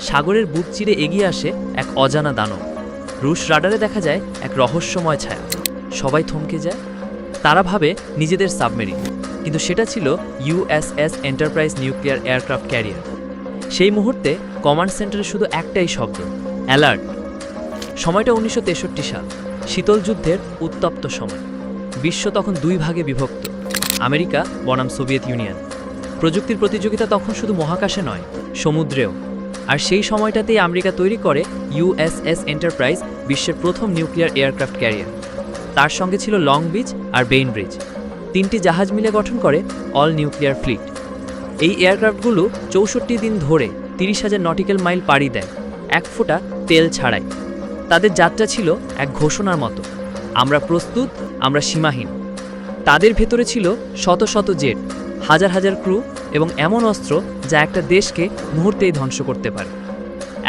সাগরের বুক চিরে এগিয়ে আসে এক অজানা দানব। রুশ রাডারে দেখা যায় এক রহস্যময় ছায়া। সবাই থমকে যায়। তারা ভাবে নিজেদের সাবমেরিন। কিন্তু সেটা ছিল USS Enterprise nuclear aircraft carrier. সেই মুহূর্তে কমান্ড সেন্টারে শুধু একটাই শব্দ, অ্যালার্ট। সময়টা উনিশশো তেষট্টি সাল, শীতল যুদ্ধের উত্তপ্ত সময়। বিশ্ব তখন দুই ভাগে বিভক্ত, আমেরিকা বনাম সোভিয়েত ইউনিয়ন। প্রযুক্তির প্রতিযোগিতা তখন শুধু মহাকাশে নয়, সমুদ্রেও। আর সেই সময়টাতেই আমেরিকা তৈরি করে ইউএসএস এন্টারপ্রাইজ, বিশ্বের প্রথম নিউক্লিয়ার এয়ারক্রাফট ক্যারিয়ার। তার সঙ্গে ছিল লং বিচ আর বেইন ব্রিজ। তিনটি জাহাজ মিলে গঠন করে অল নিউক্লিয়ার ফ্লিট। এই এয়ারক্রাফটগুলো চৌষট্টি দিন ধরে তিরিশ হাজার নটিক্যাল মাইল পাড়ি দেয়, এক ফোঁটা তেল ছাড়াই। তাদের যাত্রা ছিল এক ঘোষণার মতো, আমরা প্রস্তুত, আমরা সীমাহীন। তাদের ভেতরে ছিল শত শত জেট, হাজার হাজার ক্রু এবং এমন অস্ত্র যা একটা দেশকে মুহূর্তেই ধ্বংস করতে পারে।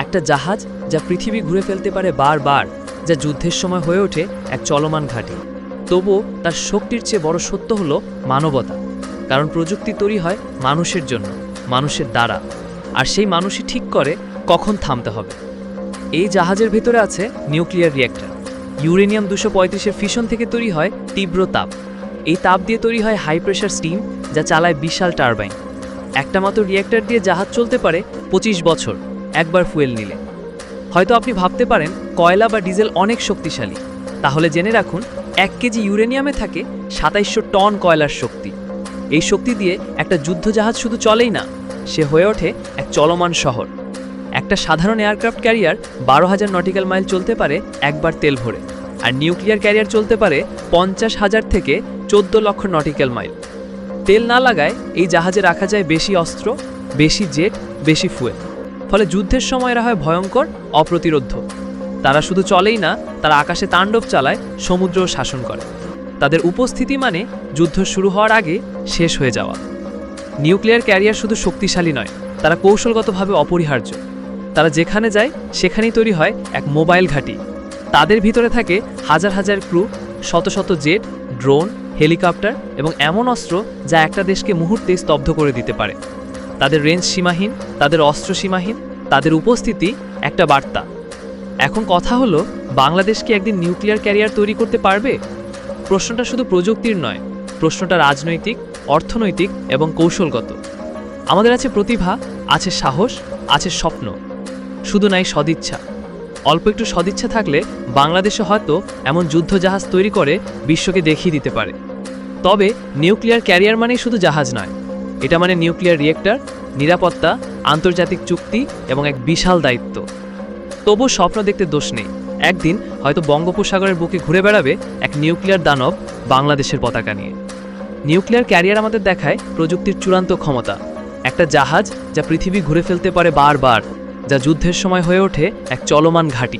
একটা জাহাজ যা পৃথিবী ঘুরে ফেলতে পারে বারবার, যা যুদ্ধের সময় হয়ে ওঠে এক চলমান ঘাঁটি। তবুও তার শক্তির চেয়ে বড় সত্য হলো মানবতা, কারণ প্রযুক্তি তৈরি হয় মানুষের জন্য, মানুষের দ্বারা। আর সেই মানুষই ঠিক করে কখন থামতে হবে। এই জাহাজের ভেতরে আছে নিউক্লিয়ার রিয়েক্টর। ইউরেনিয়াম দুশো পঁয়ত্রিশের ফিশন থেকে তৈরি হয় তীব্র তাপ। এই তাপ দিয়ে তৈরি হয় হাই প্রেশার স্টিম যা চালায় বিশাল টারবাইন একটা মাত্র রিয়েক্টর দিয়ে জাহাজ চলতে পারে পঁচিশ বছর, একবার ফুয়েল নিলে। হয়তো আপনি ভাবতে পারেন, কয়লা বা ডিজেল অনেক শক্তিশালী। তাহলে জেনে রাখুন, এক কেজি ইউরেনিয়ামে থাকে সাতাইশশো টন কয়লার শক্তি। এই শক্তি দিয়ে একটা যুদ্ধজাহাজ শুধু চলেই না, সে হয়ে ওঠে এক চলমান শহর। একটা সাধারণ এয়ারক্রাফট ক্যারিয়ার বারো হাজার নটিক্যাল মাইল চলতে পারে একবার তেল ভরে। আর নিউক্লিয়ার ক্যারিয়ার চলতে পারে পঞ্চাশ হাজার থেকে চোদ্দ লক্ষ নটিক্যাল মাইল। তেল না লাগায় এই জাহাজে রাখা যায় বেশি অস্ত্র, বেশি জেট, বেশি ফুয়েল। ফলে যুদ্ধের সময় এরা হয় ভয়ঙ্কর, অপ্রতিরোধ্য। তারা শুধু চলেই না, তারা আকাশে তাণ্ডব চালায় সমুদ্রও শাসন করে। তাদের উপস্থিতি মানে যুদ্ধ শুরু হওয়ার আগে শেষ হয়ে যাওয়া। নিউক্লিয়ার ক্যারিয়ার শুধু শক্তিশালী নয়, তারা কৌশলগতভাবে অপরিহার্য। তারা যেখানে যায়, সেখানেই তৈরি হয় এক মোবাইল ঘাঁটি। তাদের ভিতরে থাকে হাজার হাজার ক্রু, শত শত জেট, ড্রোন, হেলিকপ্টার এবং এমন অস্ত্র যা একটা দেশকে মুহূর্তে স্তব্ধ করে দিতে পারে। তাদের রেঞ্জ সীমাহীন, তাদের অস্ত্র সীমাহীন, তাদের উপস্থিতি একটা বার্তা। এখন কথা হলো, বাংলাদেশ কি একদিন নিউক্লিয়ার ক্যারিয়ার তৈরি করতে পারবে? প্রশ্নটা শুধু প্রযুক্তির নয়, প্রশ্নটা রাজনৈতিক, অর্থনৈতিক এবং কৌশলগত। আমাদের আছে প্রতিভা, আছে সাহস, আছে স্বপ্ন। শুধু নাই সদিচ্ছা। অল্প একটু সদিচ্ছা থাকলে বাংলাদেশে হয়তো এমন যুদ্ধজাহাজ তৈরি করে বিশ্বকে দেখিয়ে দিতে পারে। তবে নিউক্লিয়ার ক্যারিয়ার মানেই শুধু জাহাজ নয়, এটা মানে নিউক্লিয়ার রিয়েক্টর, নিরাপত্তা, আন্তর্জাতিক চুক্তি এবং এক বিশাল দায়িত্ব। তবু স্বপ্ন দেখতে দোষ নেই, একদিন হয়তো বঙ্গোপসাগরের বুকে ঘুরে বেড়াবে এক নিউক্লিয়ার দানব বাংলাদেশের পতাকা নিয়ে। নিউক্লিয়ার ক্যারিয়ার আমাদের দেখায় প্রযুক্তির চূড়ান্ত ক্ষমতা, একটা জাহাজ যা পৃথিবী ঘুরে ফেলতে পারে বারবার। যা যুদ্ধের সময় হয়ে ওঠে এক চলমান ঘাঁটি।